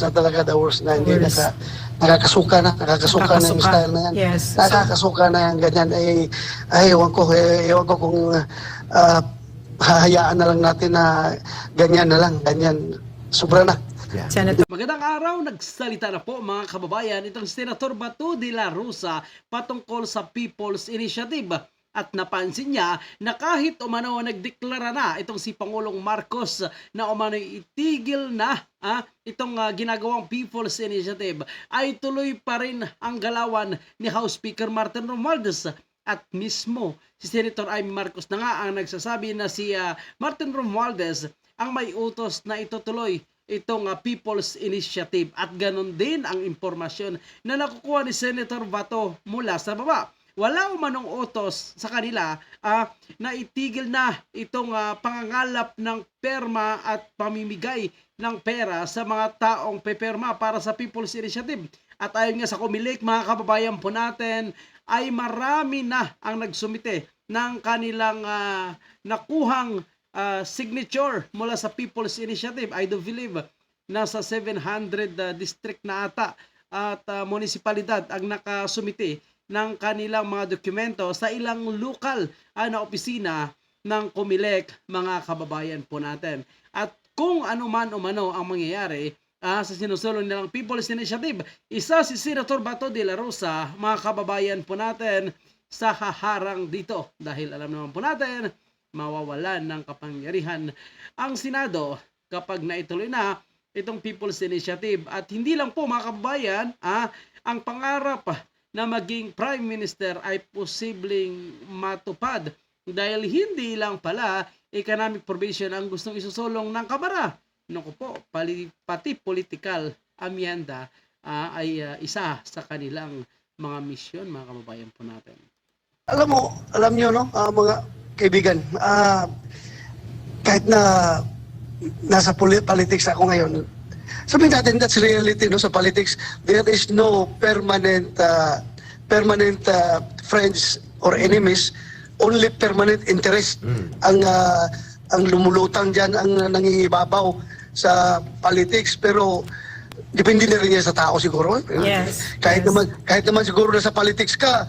na talaga the worst na hindi Worst. naka, nakakasuka na, nakakasuka, na yung Nakakasuka. style na yan. Yes. So- Nakakasuka na yung ganyan. Ay, ay ewan ko, eh, ewan ko kung ah, hahayaan na lang natin na ganyan na lang, ganyan. Sobra na. Yeah. Senator Magandang araw, nagsalita na po mga kababayan itong Senator Bato de la Rosa patungkol sa People's Initiative. At napansin niya na kahit umano nagdeklara na itong si Pangulong Marcos na umano itigil na ah, itong ah, ginagawang People's Initiative ay tuloy pa rin ang galawan ni House Speaker Martin Romualdez at mismo si Senator Amy Marcos na nga ang nagsasabi na si ah, Martin Romualdez ang may utos na itutuloy itong ah, People's Initiative at ganon din ang impormasyon na nakukuha ni Senator Bato mula sa baba. Wala umanong utos sa kanila ah, na itigil na itong ah, pangangalap ng perma at pamimigay ng pera sa mga taong peperma para sa People's Initiative. At ayon nga sa Kumilik, mga kababayan po natin, ay marami na ang nagsumite ng kanilang ah, nakuhang ah, signature mula sa People's Initiative. I do believe nasa 700 ah, district na ata at ah, munisipalidad ang nakasumite ng kanilang mga dokumento sa ilang lokal ah, na opisina ng Comelec, mga kababayan po natin. At kung ano man umano ang mangyayari ah, sa sinusulong nilang People's Initiative, isa si Senator Bato de la Rosa, mga kababayan po natin, sa haharang dito. Dahil alam naman po natin, mawawalan ng kapangyarihan ang Senado kapag naituloy na itong People's Initiative. At hindi lang po mga kababayan, ah, ang pangarap na maging Prime Minister ay posibleng matupad dahil hindi lang pala economic provision ang gustong isusulong ng Kamara. Naku po, pali, pati political amyenda ah, ay ah, isa sa kanilang mga misyon, mga kababayan po natin. Alam mo, alam niyo no, ah, mga kaibigan, ah, kahit na nasa poli- politics ako ngayon, sabihin natin that's reality no sa politics. There is no permanent uh, permanent uh, friends or enemies, only permanent interest ang ah, ang lumulutang diyan ang nangingibabaw sa politics pero depende na rin yan sa tao siguro. Yes, Kahit yes. naman kahit naman siguro na sa politics ka,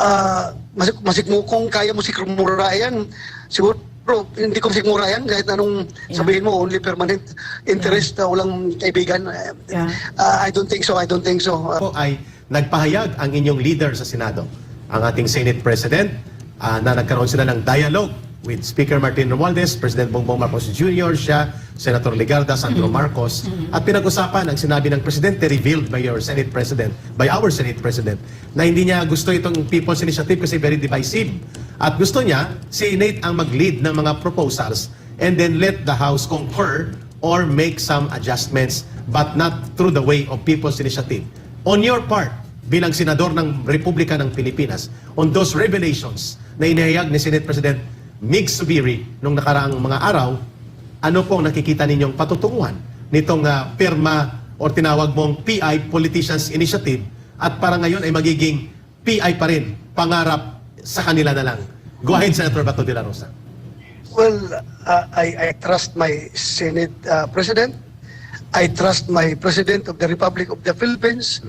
ah masik masikmukong kaya mo sikmurayan, siguro bro, hindi ko sikmurayan kahit anong Yeah. sabihin mo, only permanent interest, na walang kaibigan. Yeah. Ah, I don't think so, I don't think so. Po ay nagpahayag ang inyong leader sa Senado, ang ating Senate President, ah, na nagkaroon sila ng dialogue with Speaker Martin Romualdez, President Bongbong Marcos Jr., siya, Senator Legarda, Sandro Marcos, at pinag-usapan ang sinabi ng Presidente revealed by your Senate President, by our Senate President, na hindi niya gusto itong People's Initiative kasi very divisive. At gusto niya, si Senate ang mag-lead ng mga proposals and then let the House concur or make some adjustments but not through the way of People's Initiative. On your part, bilang senador ng Republika ng Pilipinas, on those revelations na inihayag ni Senate President Mig Subiri nung nakaraang mga araw, ano pong nakikita ninyong patutunguhan nitong ah, pirma o tinawag mong PI Politicians Initiative at para ngayon ay magiging PI pa rin, pangarap sa kanila na lang. Go ahead, Senator Bato de la Rosa. Well, uh, I, I trust my Senate uh, President. I trust my President of the Republic of the Philippines.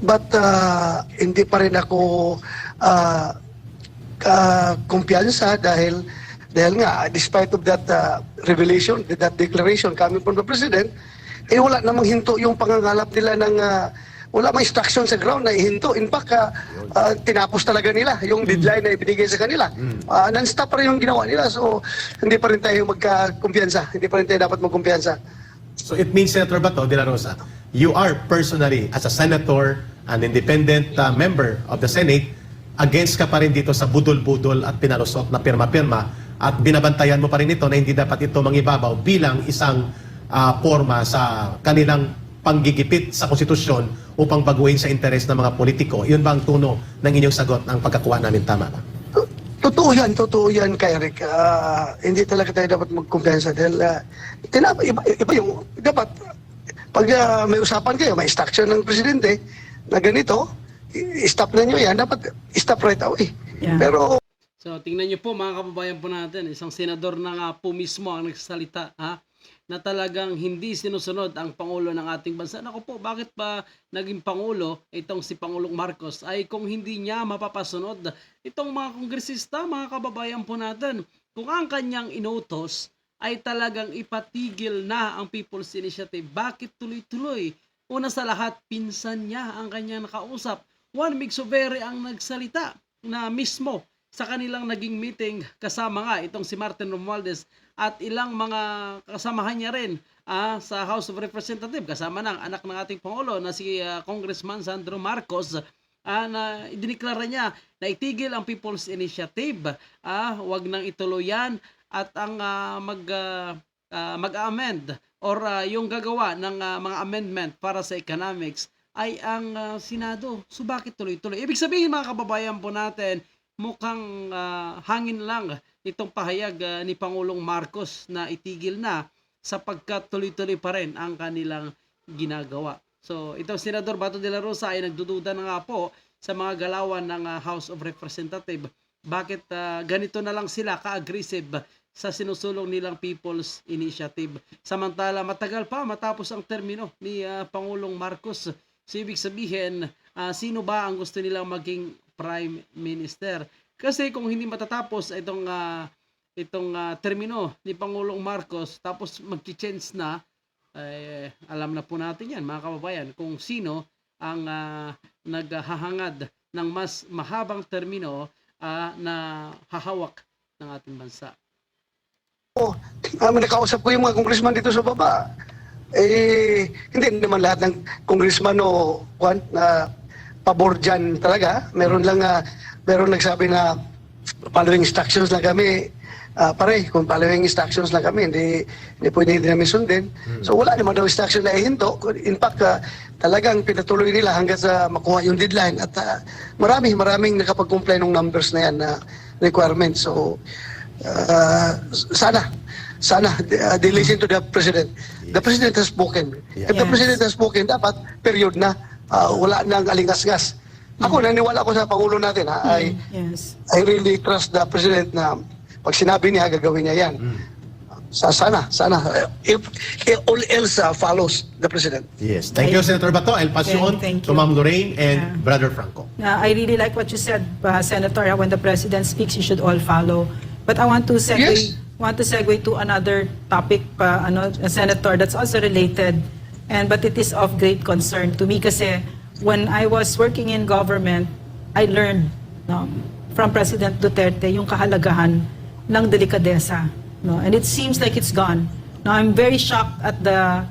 But uh, hindi pa rin ako uh, ka- kumpiyansa dahil dahil nga despite of that uh, revelation, that declaration coming from the President, eh wala namang hinto yung pangangalap nila ng uh, wala mang instruction sa ground na ihinto. In fact, uh, uh, tinapos talaga nila yung deadline na ibinigay sa kanila. Uh, non-stop pa rin yung ginawa nila. So, hindi pa rin tayo magkakumpiyansa. Hindi pa rin tayo dapat magkumpiyansa. So it means, Senator Bato de la Rosa, you are personally, as a senator, an independent uh, member of the Senate, against ka pa rin dito sa budol-budol at pinalusot na pirma-pirma at binabantayan mo pa rin ito na hindi dapat ito mangibabaw bilang isang ah, forma sa kanilang panggigipit sa konstitusyon upang baguhin sa interes ng mga politiko. Yun ba ang tuno ng inyong sagot ng pagkakuha namin? Tama ba? To- Totoo yan, totoo yan kay Eric. Ah, hindi talaga tayo dapat magkumpiyansa dahil uh, tinapa, iba, iba yung, dapat pag ah, may usapan kayo, may instruction ng presidente na ganito, stop na nyo yan, dapat stop right away. Yeah. Pero So, tingnan niyo po mga kababayan po natin, isang senador na nga po mismo ang nagsasalita ha, na talagang hindi sinusunod ang Pangulo ng ating bansa. Naku po, bakit pa naging Pangulo itong si Pangulong Marcos ay kung hindi niya mapapasunod itong mga kongresista, mga kababayan po natin. Kung ang kanyang inutos ay talagang ipatigil na ang People's Initiative, bakit tuloy-tuloy? Una sa lahat, pinsan niya ang kanyang nakausap. Juan Migsovere ang nagsalita na mismo sa kanilang naging meeting kasama nga itong si Martin Romualdez at ilang mga kasamahan niya rin ah, sa House of Representatives kasama ng anak ng ating Pangulo na si ah, Congressman Sandro Marcos ah, na idiniklara niya na itigil ang People's Initiative ah, wag nang ituloyan at ang ah, mag ah, mag-amend or ah, yung gagawa ng ah, mga amendment para sa economics ay ang ah, Senado. So bakit tuloy-tuloy? Ibig sabihin mga kababayan po natin, mukhang ah, hangin lang itong pahayag ah, ni Pangulong Marcos na itigil na sapagkat tuloy-tuloy pa rin ang kanilang ginagawa. So itong Senador Bato de la Rosa ay nagdududa na nga po sa mga galawan ng ah, House of Representatives. Bakit ah, ganito na lang sila ka-aggressive sa sinusulong nilang People's Initiative. Samantala matagal pa matapos ang termino ni ah, Pangulong Marcos. So ibig sabihin, ah, sino ba ang gusto nilang maging Prime Minister? Kasi kung hindi matatapos itong ah, itong ah, termino ni Pangulong Marcos tapos mag-change na eh, alam na po natin yan mga kababayan kung sino ang ah, naghahangad ng mas mahabang termino ah, na hahawak ng ating bansa. Um, nakausap ko yung mga congressman dito sa baba. Eh, hindi naman lahat ng congressman o kwan, na pabor dyan talaga. Meron lang, ah, meron nagsabi na following instructions lang kami. Ah, pare, kung following instructions lang kami, hindi, hindi pwede hindi namin sundin. So wala naman daw instruction na ihinto. In fact, ah, talagang pinatuloy nila hanggang sa makuha yung deadline. At ah, marami, maraming nakapag-comply ng numbers na yan na requirements. So, Ah, sana sana uh, they listen to the president. The president has spoken. If the Yes. president has spoken, dapat period na ah, wala nang alingas-ngas. Ako naniwala ko sa pangulo natin ha. I Yes. I really trust the president na pag sinabi niya gagawin niya 'yan. Sa sana, sana if, if all else ah, follows the president. Yes. Thank you, Senator Bato. El Pasion, Thank to you. Ma'am Lorraine, and Yeah. Brother Franco. Uh, I really like what you said, uh, Senator. uh, When the president speaks, you should all follow. But I want to segue, Yes. want to segue to another topic, uh, ano, uh, Senator, that's also related, and but it is of great concern to me kasi when I was working in government, I learned no, from President Duterte yung kahalagahan ng delikadesa. No? And it seems like it's gone. Now, I'm very shocked at the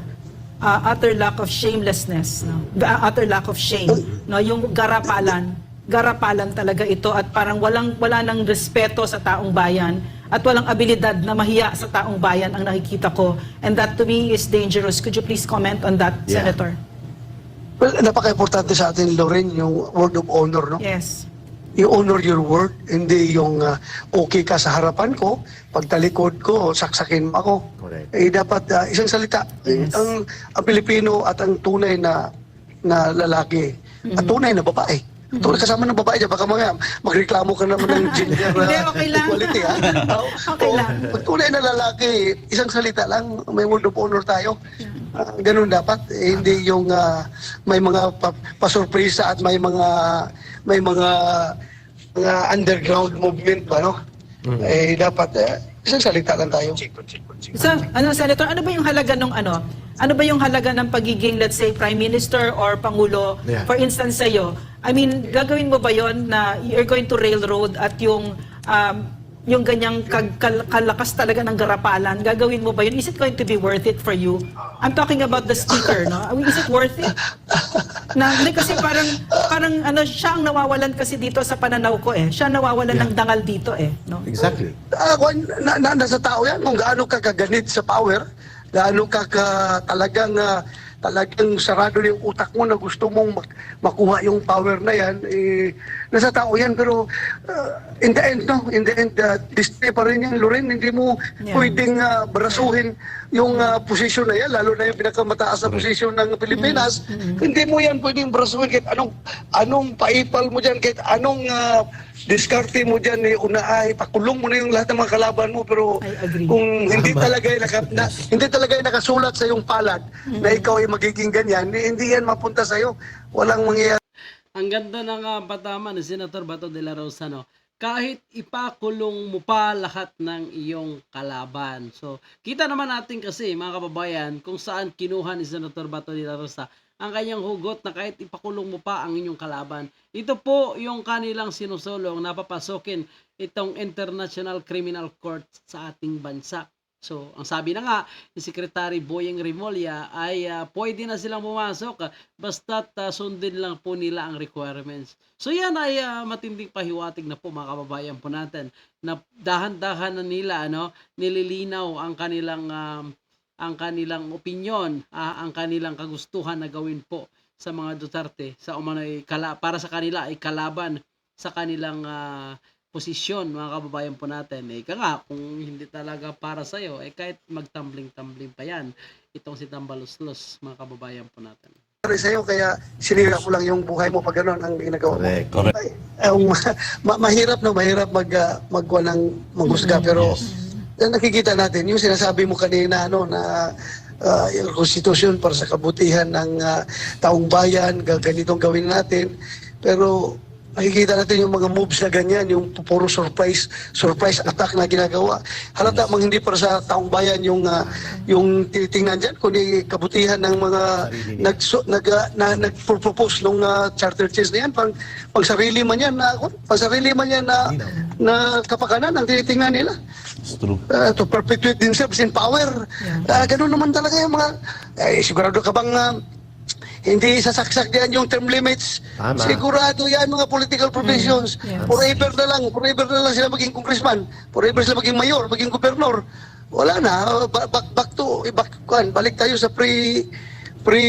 uh, utter lack of shamelessness, no? The utter lack of shame, no? Yung garapalan, garapalan talaga ito at parang walang wala nang respeto sa taong bayan at walang abilidad na mahiya sa taong bayan ang nakikita ko and that to me is dangerous. Could you please comment on that, Yeah. Senator? Well, napaka-importante sa atin, Loren, yung word of honor, no? Yes. you honor your word, hindi yung ah, okay ka sa harapan ko, pagtalikod ko, saksakin mo ako. Correct. Eh, dapat ah, isang salita. Yes. Ang, ang Pilipino at ang tunay na na lalaki at tunay na babae. Tunay kasama ng babae dyan, baka mga magreklamo ka naman ng gender ah, Hindi, okay lang. equality. Ha? Oo. Okay lang. Pag tunay na lalaki, isang salita lang, may word of honor tayo. Ah, ganun dapat. Eh, hindi yung ah, may mga pa, pasurpresa at may mga may mga mga underground movement ba no? Eh dapat eh, isang salita lang tayo. So, ano, Senator, ano ba yung halaga ng ano? Ano ba yung halaga ng pagiging, let's say, Prime Minister or Pangulo? Yeah. For instance, sa'yo, I mean, gagawin mo ba yon na you're going to railroad at yung um, yung ganyang kag- kal- kalakas talaga ng garapalan, gagawin mo ba yun? Is it going to be worth it for you? I'm talking about the speaker, no? Is it worth it? Na, hindi kasi parang, parang ano, siya ang nawawalan kasi dito sa pananaw ko eh. Siya nawawalan Yeah. ng dangal dito eh. No? Exactly. Ah, kung na, na, nasa tao yan kung gaano ka kaganit sa power, gaano ka, ka talagang ah, talagang sarado na yung utak mo na gusto mong mak- makuha yung power na yan, eh, nasa tao yan. Pero uh, in the end, no, in the end, uh, display pa rin yan, Loren. Hindi mo Yeah. pwedeng uh, brasuhin yung uh, posisyon na yan, lalo na yung pinakamataas na posisyon ng Pilipinas. Hindi mo yan pwedeng brasuhin kahit anong, anong paipal mo dyan, kahit anong uh, diskarte mo dyan, eh, una ay pakulong mo na yung lahat ng mga kalaban mo. Pero I agree. kung hindi talaga ay naka, na, hindi talaga ay nakasulat sa yung palad na ikaw ay magiging ganyan, hindi yan mapunta sa iyo. Walang mangyayari. Ang ganda ng uh, patama ni Senator Bato de la Rosa, no? Kahit ipakulong mo pa lahat ng iyong kalaban. So, kita naman natin kasi, mga kababayan, kung saan kinuha ni Senator Bato de la Rosa ang kanyang hugot na kahit ipakulong mo pa ang inyong kalaban. Ito po yung kanilang sinusulong na papasokin itong International Criminal Court sa ating bansa. So, ang sabi na nga ni Secretary Boyeng Rimolya ay ah, pwede na silang pumasok ah, basta't ah, sundin lang po nila ang requirements. So, yan ay ah, matinding pahiwatig na po mga kababayan po natin na dahan-dahan na nila ano, nililinaw ang kanilang um, ang kanilang opinion, ah, ang kanilang kagustuhan na gawin po sa mga Duterte sa umano'y kala para sa kanila ay kalaban sa kanilang ah, posisyon mga kababayan po natin. Eh, nga, kung hindi talaga para sa iyo, eh kahit magtambling-tambling pa yan, itong si Tambaluslos, mga kababayan po natin. sa iyo, kaya sinira ko lang yung buhay mo pag gano'n ang ginagawa mo. Correct. Correct. Ay, ang ma- mahirap no, mahirap mag uh, magwa ng maghusga pero yan nakikita natin yung sinasabi mo kanina ano na uh, yung konstitusyon para sa kabutihan ng uh, taong bayan, ga- ganitong gawin natin. Pero nakikita natin yung mga moves na ganyan, yung puro surprise, surprise attack na ginagawa. Halata mang hindi para sa taong bayan yung uh, yung tinitingnan diyan kundi kabutihan ng mga nag nag uh, na nag-propose nung uh, charter change na yan. Pang pang sarili man yan na pang sarili man yan na na kapakanan ang tinitingnan nila. Uh, to perpetuate themselves in power. Uh, ganun naman talaga yung mga, eh, sigurado ka bang uh, hindi sasaksak yan yung term limits. Tama. Sigurado yan mga political provisions. Yes. Forever na lang, forever na lang sila maging congressman. Forever sila maging mayor, maging gobernador. Wala na, ba- back, back to, eh, back, kuan, balik tayo sa pre, pre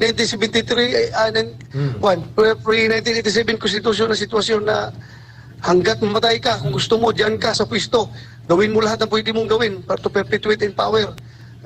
1973, uh, kuan, pre, pre 1987 constitution na sitwasyon na hanggat mamatay ka, kung gusto mo, diyan ka sa pwesto, gawin mo lahat ng pwede mong gawin para to perpetuate in power.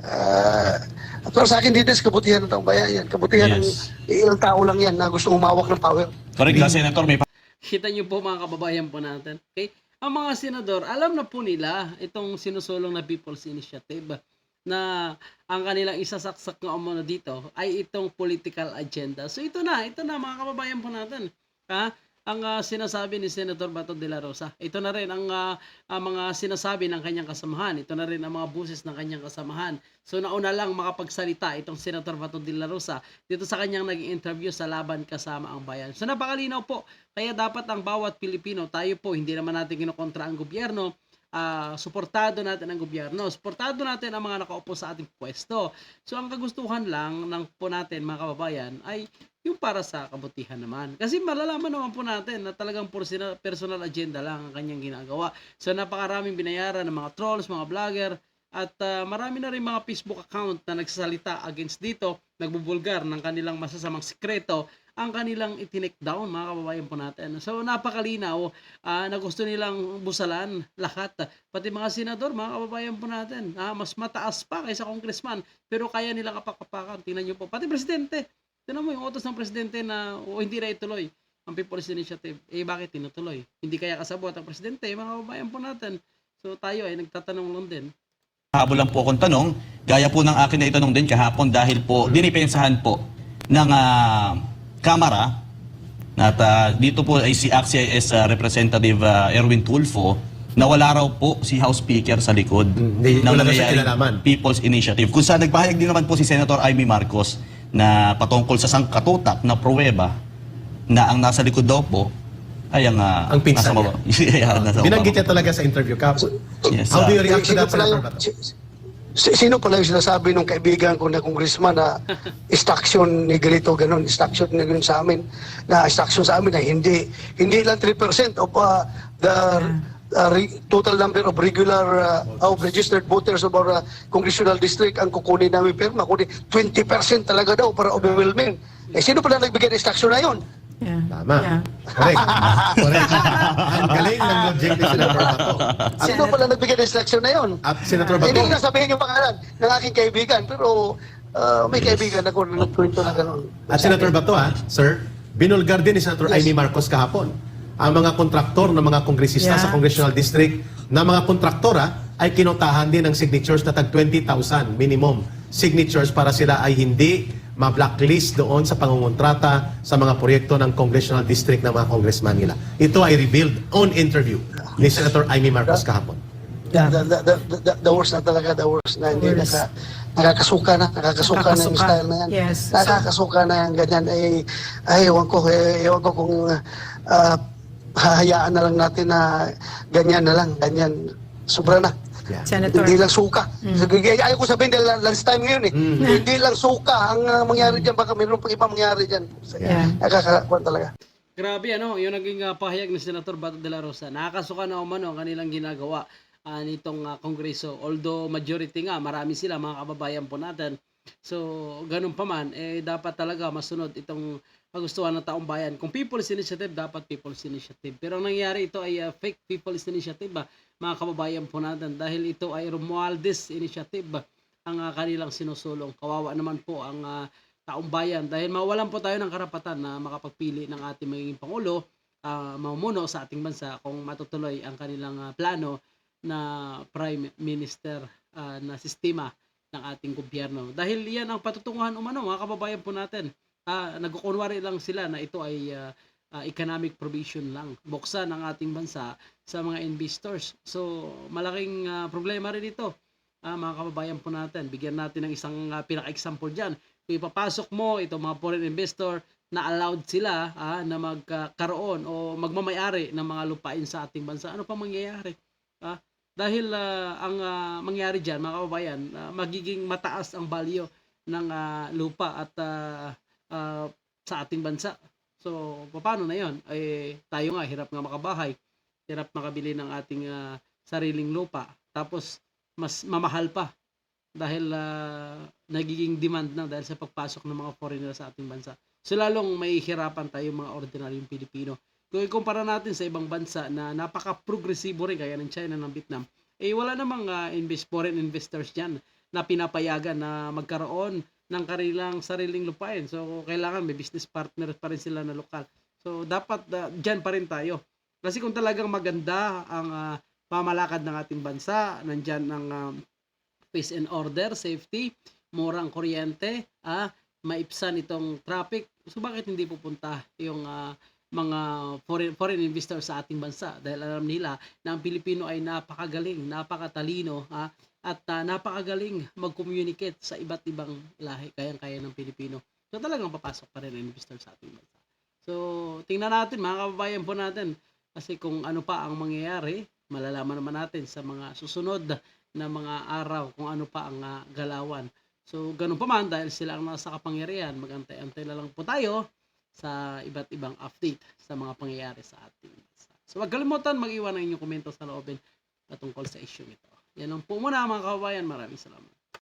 Uh, at para sa akin, dito is kabutihan ng taong bayan yan. Kabutihan Yes. ng ilang tao lang yan na gusto umawak ng power. Correct ka, Senator. May Kita niyo po mga kababayan po natin. Okay? Ang mga senador, alam na po nila itong sinusulong na People's Initiative na ang kanilang isasaksak na umano dito ay itong political agenda. So ito na, ito na mga kababayan po natin. Ha? Ang ah, sinasabi ni Senator Bato de la Rosa. Ito na rin ang, ah, ang mga sinasabi ng kanyang kasamahan. Ito na rin ang mga buses ng kanyang kasamahan. So nauna lang makapagsalita itong Senator Bato de la Rosa dito sa kanyang naging interview sa Laban Kasama ang Bayan. So napakalinaw po. Kaya dapat ang bawat Pilipino, tayo po, hindi naman natin kinokontra ang gobyerno, ah, suportado natin ang gobyerno, suportado natin ang mga nakaupo sa ating pwesto. So ang kagustuhan lang ng po natin mga kababayan ay yung para sa kabutihan naman. Kasi malalaman naman po natin na talagang personal, agenda lang ang kanyang ginagawa. So napakaraming binayaran ng mga trolls, mga vlogger, at ah, marami na rin mga Facebook account na nagsasalita against dito, nagbubulgar ng kanilang masasamang sikreto ang kanilang itinake down mga kababayan po natin. So napakalinaw ah, na gusto nilang busalan lahat. Pati mga senador, mga kababayan po natin, ah, mas mataas pa kaysa congressman. Pero kaya nilang kapakapakan. Tingnan nyo po. Pati presidente. Tingnan mo yung utos ng presidente na o hindi na ituloy ang People's Initiative. Eh bakit tinutuloy? Hindi kaya kasabot ang presidente, mga kababayan po natin. So tayo ay nagtatanong lang din. habol lang po akong tanong. Gaya po ng akin na itanong din kahapon dahil po dinipensahan po ng ah, Kamara at ah, dito po ay si AXIS ah, Representative ah, Erwin Tulfo na wala raw po si House Speaker sa likod nangyayaring kinalaman. People's Initiative. Kung saan nagbahayag din naman po si Senator Amy Marcos na patungkol sa sangkatutak na pruweba na ang nasa likod daw po ay ang, ah, Ang pinsan nasa baba. Yeah, nasa. Binanggit niya talaga sa interview kapon. Yes, How ah. do you react to that, pala Senator Bato? si- si- sino pala yung sinasabi ng kaibigan ko na congressman na instruction ni ganito, ganun, instruction ni ganun sa amin, na instruction sa amin na hindi, hindi lang 3% of uh, the uh, re- total number of regular uh, of registered voters of our uh, congressional district ang kukunin namin pirma kundi 20% talaga daw para overwhelming eh sino pala nagbigay ng instruction na yon Yeah. Tama. Yeah. Correct. Correct. Ang galing ng logic ni Senator Bato. sino pala nagbigay ng instruction na yon At Senator hindi ko Bato, na sabihin yung pangalan ng aking kaibigan pero uh, may kaibigan ako na nagkwento na gano'n at Senator Bato ha, sir, binulgar din ni Senator Yes. Amy Marcos kahapon ang mga kontraktor ng mga kongresista Yeah. sa congressional district na mga kontraktora ay kinotahan din ng signatures na tag 20,000 minimum signatures para sila ay hindi ma-blacklist doon sa pangungontrata sa mga proyekto ng congressional district ng mga congressman nila. Ito ay revealed on interview ni Senator Amy Marcos kahapon. the, the, the, the, the worst na talaga, the worst na hindi Worst. naka, nakakasuka na, nakakasuka, na yung Nakakasuka. style na yan. Yes. Nakakasuka na yung ganyan. Ay, ay, ewan ko, eh, ewan ko kung ah, hahayaan na lang natin na ganyan na lang, ganyan. Sobra na. Yeah. Senator. Hindi lang suka. So, ayaw ko sabihin dahil lunch time ngayon eh. Hindi lang suka ang ah, mangyari dyan. Baka mayroon pang ibang mangyari dyan. Yeah. Nakakakuan talaga. Grabe ano, yung naging uh, pahayag ni Senator Bato de la Rosa. Nakakasuka na umano ang kanilang ginagawa ah, nitong ah, kongreso. Although majority nga, marami sila mga kababayan po natin. So, ganun pa man, eh dapat talaga masunod itong kagustuhan ng taong bayan. Kung People's Initiative, dapat People's Initiative. Pero ang nangyari ito ay ah, fake People's Initiative, ah, mga kababayan po natin. Dahil ito ay Romualdez Initiative ah, ang ah, kanilang sinusulong. Kawawa naman po ang ah, taong bayan dahil mawalan po tayo ng karapatan na makapagpili ng ating magiging pangulo, ah, mamumuno sa ating bansa kung matutuloy ang kanilang ah, plano na prime minister ah, na sistema ng ating gobyerno. Dahil yan ang patutunguhan umano mga kababayan po natin. Ah, nagkukunwari lang sila na ito ay ah, ah, economic provision lang. Buksan ang ating bansa sa mga investors. So malaking ah, problema rin ito. Ah, mga kababayan po natin, bigyan natin ng isang ah, pinaka-example diyan kung ipapasok mo itong mga foreign investor na allowed sila ah, na magkaroon o magmamayari ng mga lupain sa ating bansa, ano pa mangyayari? Ah, dahil ah, ang ah, mangyari diyan mga kababayan, ah, magiging mataas ang value ng ah, lupa at ah, ah, sa ating bansa. So, paano na 'yon? Eh tayo nga hirap nga makabahay, hirap makabili ng ating ah, sariling lupa. Tapos mas mamahal pa dahil ah, nagiging demand na dahil sa pagpasok ng mga foreigner sa ating bansa. So lalong may hirapan tayo mga ordinaryong Pilipino. Kung ikumpara natin sa ibang bansa na napaka-progresibo rin gaya ng China ng Vietnam, eh wala namang ah, invest, foreign investors dyan na pinapayagan na magkaroon ng kanilang sariling lupain. So kailangan may business partner pa rin sila na lokal. So dapat uh, dyan pa rin tayo. Kasi kung talagang maganda ang ah, pamalakad ng ating bansa, nandyan ang ah, peace and order, safety, murang kuryente, ah, maipsan itong traffic. So bakit hindi pupunta yung ah, mga foreign foreign investors sa ating bansa dahil alam nila na ang Pilipino ay napakagaling, napakatalino, ah, at ah, napakagaling mag-communicate sa iba't ibang lahi, kayang-kaya ng Pilipino. So talagang papasok pa rin ang investor sa ating bansa. So tingnan natin mga kababayan po natin kasi kung ano pa ang mangyayari, malalaman naman natin sa mga susunod na mga araw kung ano pa ang ah, galawan. So, ganun pa man, dahil sila ang nasa kapangyarihan, magantay-antay na lang po tayo sa iba't ibang update sa mga pangyayari sa ating bansa. So, huwag kalimutan mag-iwan ng inyong komento sa loobin patungkol sa issue ito. Yan ang po muna mga kababayan. Maraming salamat.